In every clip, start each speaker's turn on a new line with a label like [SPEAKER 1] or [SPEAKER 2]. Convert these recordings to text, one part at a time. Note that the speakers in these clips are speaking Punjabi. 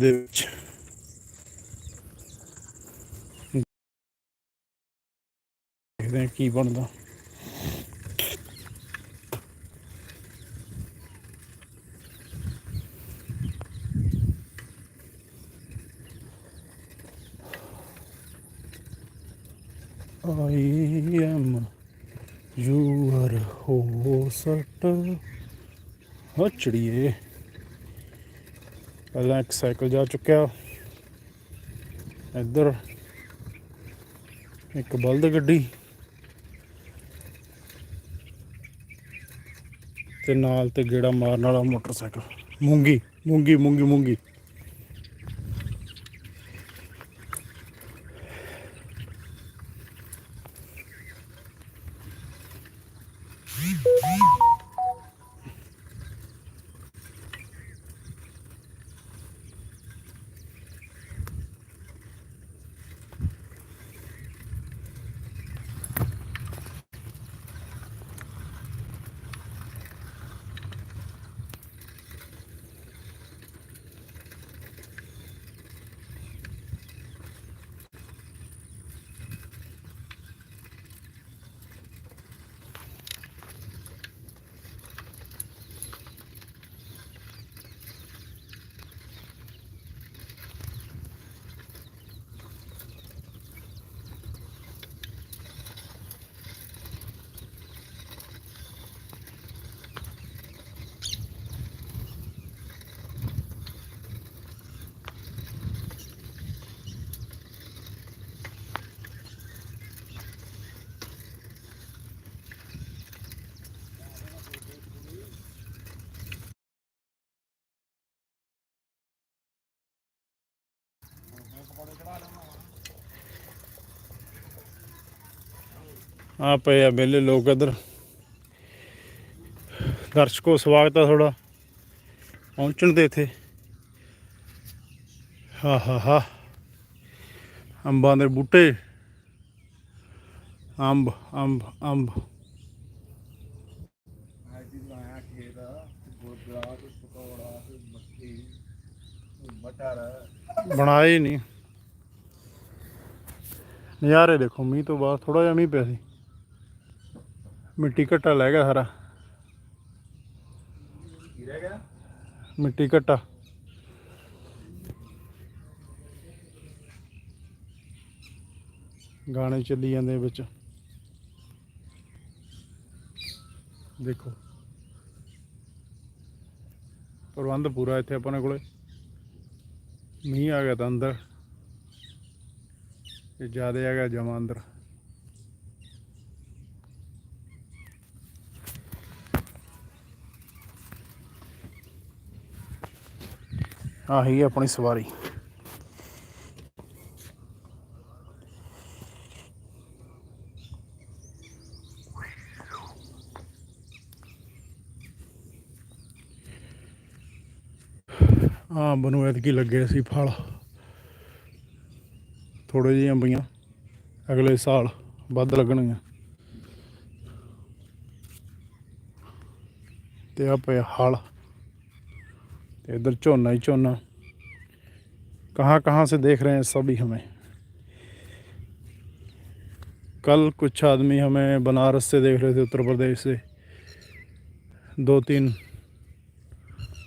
[SPEAKER 1] ਦੇ ਵਿੱਚ। ਦੇਖਦੇ ਹਾਂ ਕੀ ਬਣਦਾ। I am your host ਹੋ ਚੜੀਏ ਪਹਿਲਾਂ ਇੱਕ ਸਾਈਕਲ ਜਾ ਚੁੱਕਿਆ। ਇੱਧਰ ਇੱਕ ਬਲਦ ਗੱਡੀ ਤੇ ਨਾਲ ਤੇ ਗੇੜਾ ਮਾਰਨ ਵਾਲਾ ਮੋਟਰਸਾਈਕਲ। ਮੂੰਗੀ ਮੂੰਗੀ ਮੂੰਗੀ ਮੂੰਗੀ। ਆ ਪਏ ਆ ਵਿਹਲੇ ਲੋਕ ਇੱਧਰ। ਦਰਸ਼ਕੋ ਸਵਾਗਤ ਆ ਤੁਹਾਡਾ। ਪਹੁੰਚਣ ਦੇ ਇੱਥੇ। ਹਾ ਹਾ ਹਾ। ਅੰਬਾਂ ਦੇ ਬੂਟੇ। ਅੰਬ ਅੰਬ ਅੰਬ। ਬਣਾਏ ਨਹੀਂ ਨਜ਼ਾਰੇ ਦੇਖੋ ਮੀਂਹ ਤੋਂ ਬਾਅਦ ਥੋੜਾ ਜਿਹਾ ਮੀਂਹ ਪਿਆ ਸੀ। ਮਿੱਟੀ ਘੱਟਾ ਲੈ ਗਿਆ ਸਾਰਾ।
[SPEAKER 2] ਕੀ ਰਹਿ ਗਿਆ?
[SPEAKER 1] ਮਿੱਟੀ ਘੱਟਾ। ਗਾਣੇ ਚੱਲੀ ਜਾਂਦੇ ਵਿੱਚ। ਦੇਖੋ। ਪ੍ਰਬੰਧ ਪੂਰਾ ਇੱਥੇ ਆਪਣੇ ਕੋਲੇ। ਮੀਂਹ ਆ ਗਿਆ ਤਾਂ ਅੰਦਰ। ਤੇ ਜ਼ਿਆਦਾ ਆ ਗਿਆ ਜਮਾ ਅੰਦਰ। ਆਹੀ ਆਪਣੀ ਸਵਾਰੀ। ਅੰਬ ਨੂੰ ਐਤਕੀ ਲੱਗੇ ਸੀ ਫਲ। ਥੋੜੇ ਜਿਹੇ ਅੰਬੀਆਂ ਅਗਲੇ ਸਾਲ ਵੱਧ ਲੱਗਣਗੀਆਂ। ਤੇ ਆ ਪਿਆ ਹਲ। इधर झोना ही झोना कहाँ कहाँ से देख रहे हैं सभी हमें। कल कुछ आदमी हमें बनारस से देख रहे थे, उत्तर प्रदेश से। दो तीन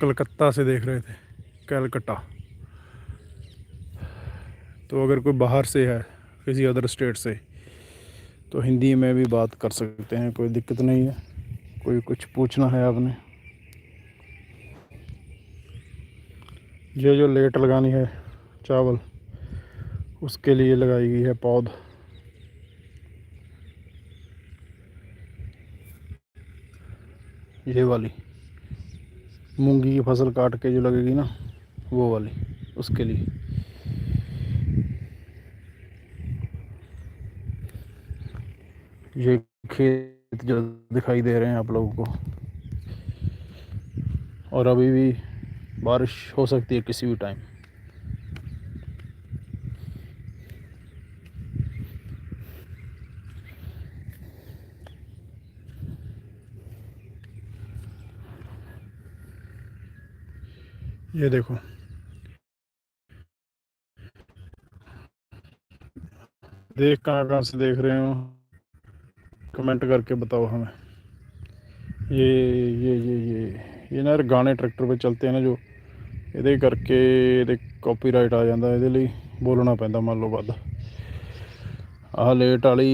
[SPEAKER 1] कलकत्ता से देख रहे थे, कलकत्ता। तो अगर कोई बाहर से है, किसी अदर स्टेट से तो हिंदी में भी बात कर सकते हैं, कोई दिक्कत नहीं है। कोई कुछ पूछना है आपने? ये जो लेट लगानी है चावल, उसके लिए लगाई गई है पौध। ये वाली, मूँगी की फ़सल काट के जो लगेगी ना, वो वाली, उसके लिए। ये खेत जो दिखाई दे रहे हैं आप लोगों को। और अभी भी बारिश हो सकती है किसी भी टाइम ये देखो। देख कहाँ कहाँ से देख रहे हो। कमेंट करके बताओ हमें। ये ये ये ये ये ना यार गाने ट्रैक्टर पे चलते हैं ना जो ਇਹਦੇ ਕਰਕੇ ਇਹਦੇ ਕਾਪੀਰਾਈਟ ਆ ਜਾਂਦਾ, ਇਹਦੇ ਲਈ ਬੋਲਣਾ ਪੈਂਦਾ ਮੰਨ ਲਓ ਵੱਧ। ਆਹ ਲੇਟ ਵਾਲੀ,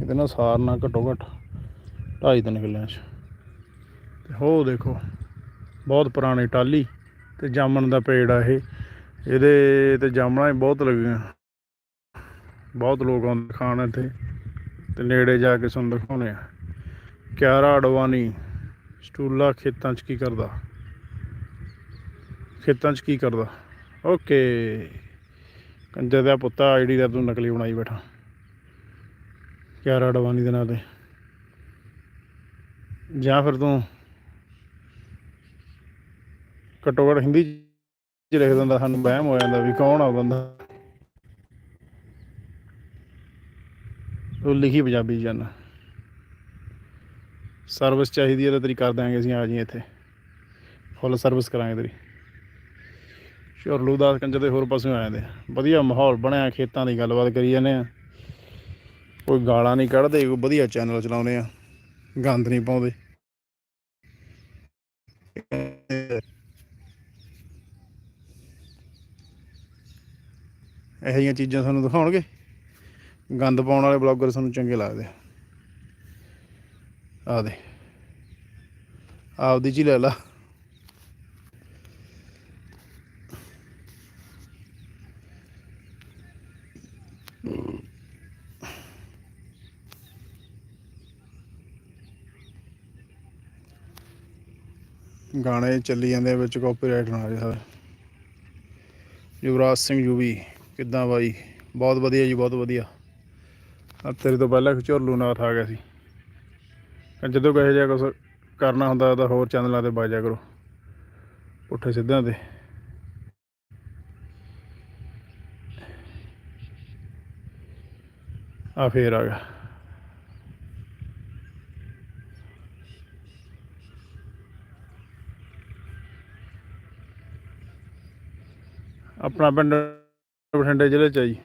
[SPEAKER 1] ਇਹਦੇ ਨਾਲ ਸਾਰਨਾ ਘੱਟੋ ਘੱਟ ਢਾਈ ਤਿੰਨ ਕਿੱਲਿਆਂ 'ਚ। ਤੇ ਹੋ ਦੇਖੋ, ਬਹੁਤ ਪੁਰਾਣੀ ਟਾਲੀ ਤੇ ਜਾਮਣ ਦਾ ਪੇੜ ਆ ਇਹ। ਇਹਦੇ ਤੇ ਜਾਮਣਾਂ ਹੀ ਬਹੁਤ ਲੱਗੀਆਂ। ਬਹੁਤ ਲੋਕ ਆਉਂਦੇ ਖਾਣ ਇੱਥੇ ਤੇ ਨੇੜੇ ਜਾ ਕੇ ਸਾਨੂੰ ਦਿਖਾਉਣੇ ਆ। ਕਿਆਰਾ ਅਡਵਾਨੀ, ਸਟੂਲਾ ਖੇਤਾਂ 'ਚ ਕੀ ਕਰਦਾ? ਖੇਤਾਂ 'ਚ ਕੀ ਕਰਦਾ? ਓਕੇ ਕੰਜਰ ਦਾ ਪੁੱਤਾ ਆਈਡੀ ਦਾ ਤੂੰ ਨਕਲੀ ਬਣਾਈ ਬੈਠਾ। ਕਿਆਰਾ ਅਡਵਾਨੀ ਦੇ ਨਾਂ ਤੇ। ਜਾਂ ਫਿਰ ਤੂੰ ਘੱਟੋ ਘੱਟ ਹਿੰਦੀ 'ਚ ਲਿਖ ਦਿੰਦਾ, ਸਾਨੂੰ ਵਹਿਮ ਹੋ ਜਾਂਦਾ ਵੀ ਕੌਣ ਆ ਬੰਦਾ। ਉਹ ਲਿਖੀ ਪੰਜਾਬੀ 'ਚ ਸਰਵਿਸ ਚਾਹੀਦੀ ਹੈ ਤਾਂ ਤੇਰੀ ਕਰ ਦਾਂਗੇ ਅਸੀਂ ਆ ਜੀ ਇੱਥੇ। ਫੁੱਲ ਸਰਵਿਸ ਕਰਾਂਗੇ ਤੇਰੀ। ਸ਼ੁਰਲੂ ਦਾਸ ਕੰਜਰ ਦੇ ਹੋਰ ਪਾਸੇ ਆ ਜਾਂਦੇ ਵਧੀਆ ਮਾਹੌਲ ਬਣਿਆ, ਖੇਤਾਂ ਦੀ ਗੱਲਬਾਤ ਕਰੀ ਜਾਂਦੇ ਆ। ਕੋਈ ਗਾਲਾਂ ਨਹੀਂ ਕੱਢਦੇ, ਕੋਈ ਵਧੀਆ ਚੈਨਲ ਚਲਾਉਂਦੇ ਆ। ਗੰਦ ਨਹੀਂ ਪਾਉਂਦੇ। ਇਹੋ ਜਿਹੀਆਂ ਚੀਜ਼ਾਂ ਸਾਨੂੰ ਦਿਖਾਉਣਗੇ। ਗੰਦ ਪਾਉਣ ਵਾਲੇ ਬਲੌਗਰ ਸਾਨੂੰ ਚੰਗੇ ਲੱਗਦੇ ਆ। ਦੇ ਆਪਦੀ ਚ ਲੈ ਲਾ। ਗਾਣੇ ਚੱਲੀ ਜਾਂਦੇ ਵਿੱਚ ਕਾਪੀਰਾਈਟ ਨਾ ਆ ਜਾਵੇ ਯੁਵਰਾਜ ਸਿੰਘ ਯੂਵੀ ਕਿੱਦਾਂ ਬਾਈ? ਬਹੁਤ ਵਧੀਆ ਜੀ, ਬਹੁਤ ਵਧੀਆ। ਆ ਤੇਰੇ ਤੋਂ ਪਹਿਲਾਂ ਝੋਲੂ ਨਾਥ ਆ ਗਿਆ ਸੀ। ਜਦੋਂ ਕਹੇ ਜਿਹਾ ਕੁਛ ਕਰਨਾ ਹੁੰਦਾ ਤਾਂ ਹੋਰ ਚੈਨਲਾਂ ਤੇ ਬਾਜਿਆ ਕਰੋ। ਪੁੱਠੇ ਸਿੱਧਿਆਂ ਤੇ। ਆ ਫੇਰ ਆ ਗਿਆ। ਆਪਣਾ ਪਿੰਡ ਬਠਿੰਡੇ ਜ਼ਿਲ੍ਹੇ ਚ ਆ ਜੀ।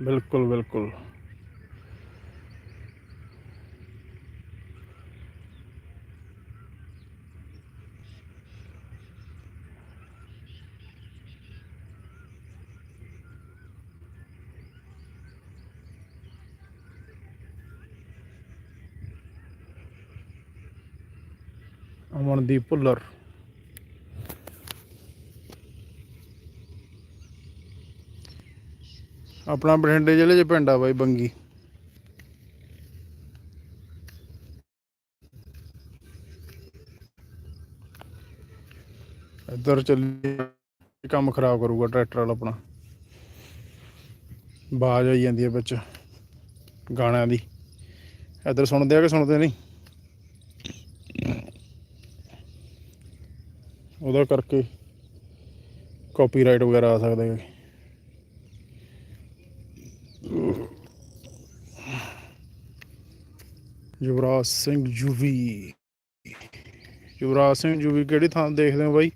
[SPEAKER 1] ਬਿਲਕੁਲ ਬਿਲਕੁਲ। ਅਮਨਦੀਪ ਭੁੱਲਰ। ਆਪਣਾ ਬਠਿੰਡੇ ਜ਼ਿਲ੍ਹੇ 'ਚ ਪਿੰਡ ਆ ਬਾਈ ਬੰਗੀ। ਇੱਧਰ ਚੱਲੀ ਕੰਮ ਖਰਾਬ ਕਰੂਗਾ ਟਰੈਕਟਰ ਵਾਲਾ ਆਪਣਾ। ਬਾਜ ਆਈ ਜਾਂਦੀ ਹੈ ਵਿੱਚ, ਗਾਣਿਆਂ ਦੀ। ਇੱਧਰ ਸੁਣਦੇ ਆ ਕਿ ਸੁਣਦੇ ਨਹੀਂ? ਉਹਦਾ ਕਰਕੇ ਕਾਪੀਰਾਈਟ ਵਗੈਰਾ ਆ ਸਕਦਾ ਹੈ ਯੁਵਰਾਜ ਸਿੰਘ ਯੂਵੀ। ਯੁਵਰਾਜ ਸਿੰਘ ਯੂਵੀ, ਕਿਹੜੀ ਥਾਂ ਦੇਖਦੇ ਹੋ ਬਾਈ?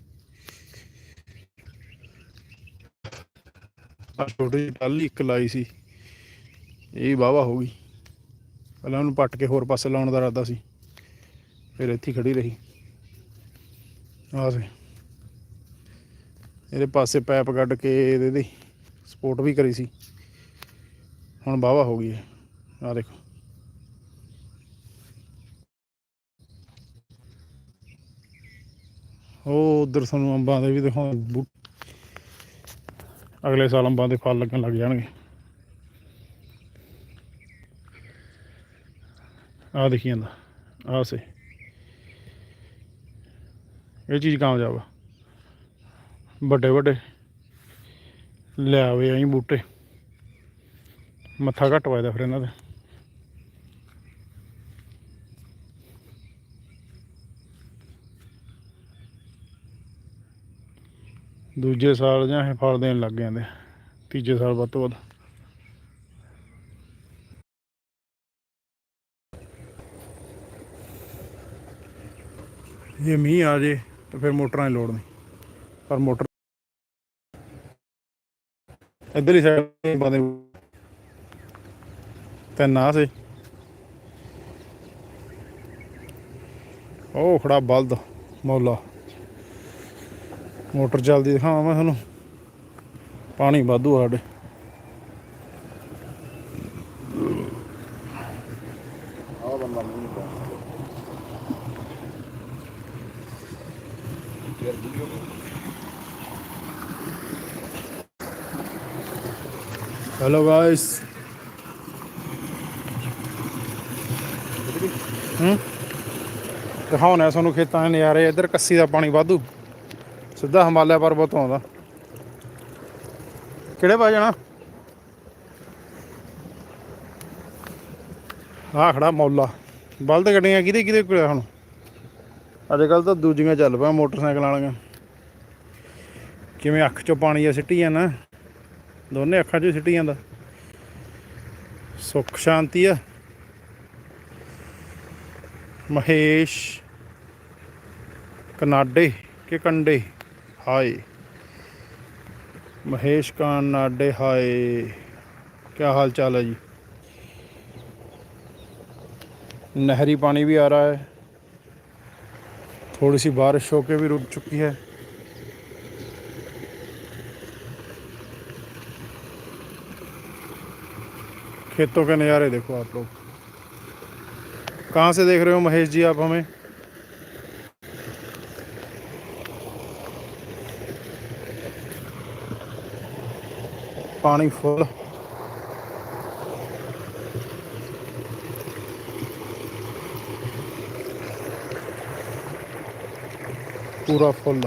[SPEAKER 1] ਆ ਛੋਟੀ ਜਿਹੀ ਟਾਲੀ ਇੱਕ ਲਾਈ ਸੀ। ਇਹ ਵਾਹਵਾ ਹੋ ਗਈ। ਪਹਿਲਾਂ ਉਹਨੂੰ ਪੱਟ ਕੇ ਹੋਰ ਪਾਸੇ ਲਾਉਣ ਦਾ ਇਰਾਦਾ ਸੀ। ਫਿਰ ਇੱਥੇ ਹੀ ਖੜੀ ਰਹੀ। ਆ ਸੀ ਇਹਦੇ ਪਾਸੇ ਪੈਪ ਕੱਢ ਕੇ ਇਹਦੇ ਦੀ ਸਪੋਰਟ ਵੀ ਕਰੀ ਸੀ। ਹੁਣ ਵਾਹਵਾ ਹੋ ਗਈ ਹੈ ਆ ਦੇਖੋ। ਉਹ ਉਧਰ ਸਾਨੂੰ ਅੰਬਾਂ ਦੇ ਵੀ ਦਿਖਾਉਂ ਬੂ- ਅਗਲੇ ਸਾਲ ਅੰਬਾਂ ਦੇ ਫਲ ਲੱਗਣ ਲੱਗ ਜਾਣਗੇ। ਆ ਦੇਖੀ ਜਾਂਦਾ। ਆ ਸੇ ਇਹ ਚੀਜ਼ ਕਾਮਯਾਬ ਆ। ਵੱਡੇ ਵੱਡੇ। ਲਿਆਵੇ ਆਈ ਬੂਟੇ। ਮੱਥਾ ਘੱਟ ਵੱਜਦਾ ਫਿਰ ਇਹਨਾਂ ਦੇ। ਦੂਜੇ ਸਾਲ ਜਾਂ ਇਹ ਫਲ ਦੇਣ ਲੱਗ ਜਾਂਦੇ ਆ। ਤੀਜੇ ਸਾਲ ਵੱਧ ਤੋਂ ਵੱਧ। ਜੇ ਮੀਂਹ ਆ ਜੇ ਤਾਂ ਫਿਰ ਮੋਟਰਾਂ ਦੀ ਲੋੜ ਨਹੀਂ। ਪਰ ਮੋਟਰ ਇੱਧਰ ਸਾਈਡ ਬੰਦੇ ਤੇ ਨਾ ਸੇ। ਉਹ ਖੜਾ ਬਲਦ, ਮੌਲਾ। ਮੋਟਰ ਚੱਲਦੀ ਦਿਖਾਵਾਂ ਮੈਂ ਤੁਹਾਨੂੰ। ਪਾਣੀ ਵਾਧੂ ਸਾਡੇ।
[SPEAKER 2] ਆਹ ਬੰਦਾ ਮੂੰਹ
[SPEAKER 1] ਹੈਲੋ ਗਾਇਸ ਹੂੰ ਦਿਖਾਉਣਾ ਤੁਹਾਨੂੰ ਖੇਤਾਂ ਦੇ ਨਜ਼ਾਰੇ। ਇੱਧਰ ਕੱਸੀ ਦਾ ਪਾਣੀ ਵਾਧੂ। ਸਿੱਧਾ ਹਿਮਾਲਿਆ ਪਰਬਤ ਤੋਂ ਆਉਂਦਾ। ਕਿਹੜੇ ਪਾ ਜਾਣਾ? ਆਹ ਖੜਾ ਮੌਲਾ। ਬਲਦ ਗੱਡੀਆਂ ਕਿਹਦੇ ਕਿਹਦੇ ਕੋਲ ਆ ਹੁਣ। ਅੱਜ ਕੱਲ ਤਾਂ ਦੂਜੀਆਂ ਚੱਲ ਪਿਆ ਮੋਟਰਸਾਈਕਲ ਵਾਲੀਆਂ। ਕਿਵੇਂ ਅੱਖ ਚੋਂ ਪਾਣੀ ਆ ਸਿੱਟੀ ਜਾਂਦਾ। ਦੋਨੇ ਅੱਖਾਂ 'ਚ ਹੀ ਸਿੱਟੀ ਜਾਂਦਾ ਸੁੱਖ ਸ਼ਾਂਤੀ ਆ ਮਹੇਸ਼ ਕਨਾਡੇ ਕਿ ਕੰਡੇ ਹਾਏ महेश कनाडे हाय क्या हाल चाल है जी नहरी पानी भी आ रहा है थोड़ी सी बारिश होके भी रुक चुकी है खेतों के नज़ारे देखो आप लोग। कहाँ से देख रहे हो महेश जी आप हमें? पानी फुल। पूरा फुल।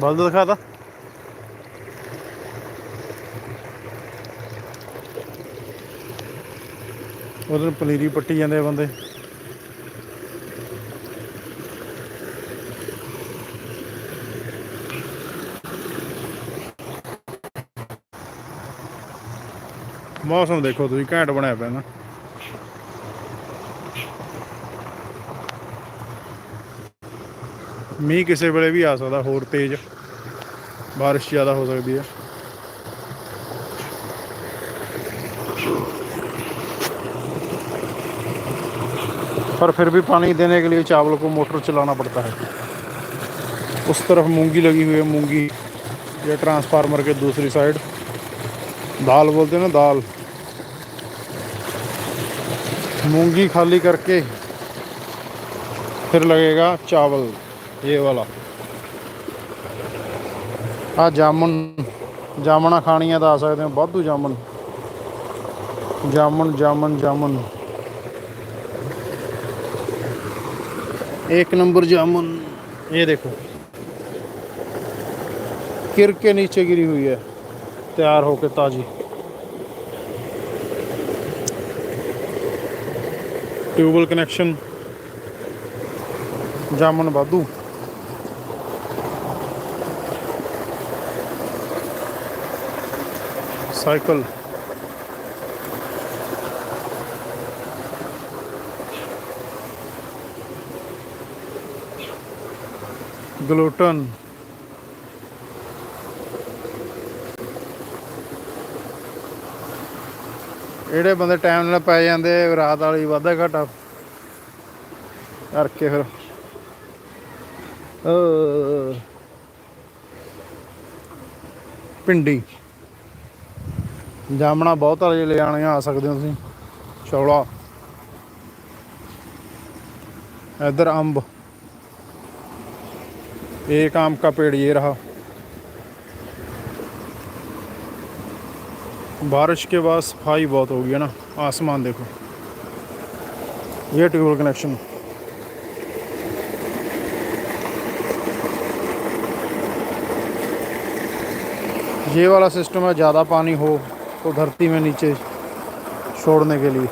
[SPEAKER 1] बल्द दिखा था? ਉਧਰ ਪਨੀਰੀ ਪੱਟੀ ਜਾਂਦੇ ਆ ਬੰਦੇ। ਮੌਸਮ ਦੇਖੋ ਤੁਸੀਂ, ਘੈਂਟ ਬਣਿਆ ਪਿਆ ਨਾ। ਮੀਂਹ ਕਿਸੇ ਵੇਲੇ ਵੀ ਆ ਸਕਦਾ, ਹੋਰ ਤੇਜ਼ ਬਾਰਿਸ਼ ਜ਼ਿਆਦਾ ਹੋ ਸਕਦੀ ਹੈ पर फिर भी पानी देने के लिए चावल को मोटर चलाना पड़ता है उस तरफ मूंगी लगी हुई है मूंगी ये ट्रांसफार्मर के दूसरी साइड दाल बोलते हैं ना दाल मूंगी खाली करके फिर लगेगा चावल ये वाला ਆ ਜਾਮਨ ਜਾਮਣਾ ਖਾਣੀਆਂ ਤਾਂ ਆ ਸਕਦੇ ਹੋ ਵਾਧੂ ਜਾਮਨ ਜਾਮਨ ਜਾਮਨ ਜਾਮਨ एक नंबर जामुन ये देखो किर के नीचे गिरी हुई है तैयार होके ताजी ट्यूबवेल कनेक्शन जामुन वाधू साइकिल ਗਲੂਟਨ। ਜਿਹੜੇ ਬੰਦੇ ਟਾਈਮ ਨਾਲ ਪੈ ਜਾਂਦੇ, ਰਾਤ ਵਾਲੀ ਵਾਧਾ ਘਾਟਾ। ਕਰਕੇ ਫਿਰ। ਅ ਪਿੰਡੀ ਜਾਮਣਾ ਬਹੁਤ ਵਾਲੇ ਲੈ ਆਣੀਆਂ ਆ ਸਕਦੇ ਹੋ ਤੁਸੀਂ। ਚੌਲਾ। ਇਧਰ ਅੰਬ। एक आम का पेड़ ये रहा। बारिश के बाद सफ़ाई बहुत होगी, है ना? आसमान देखो। ये ट्यूबवेल कनेक्शन। ये वाला सिस्टम है, ज़्यादा पानी हो तो धरती में नीचे छोड़ने के लिए।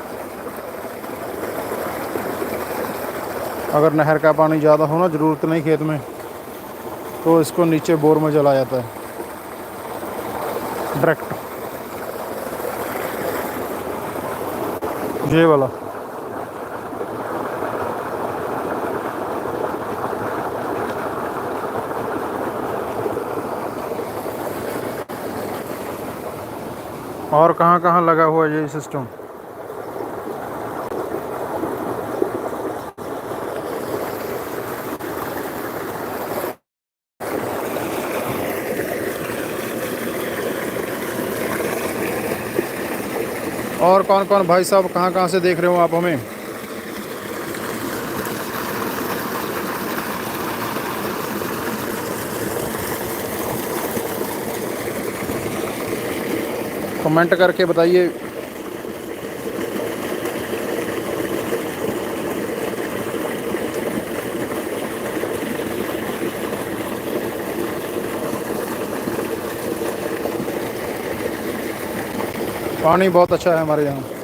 [SPEAKER 1] अगर नहर का पानी ज़्यादा हो ना, ज़रूरत नहीं खेत में। तो इसको नीचे बोर में चला जाता है। डायरेक्ट ये वाला। और कहाँ कहाँ लगा हुआ है ये सिस्टम और कौन कौन भाई साहब कहाँ कहाँ से देख रहे हो आप हमें? कमेंट करके बताइए। पानी बहुत अच्छा है हमारे यहाँ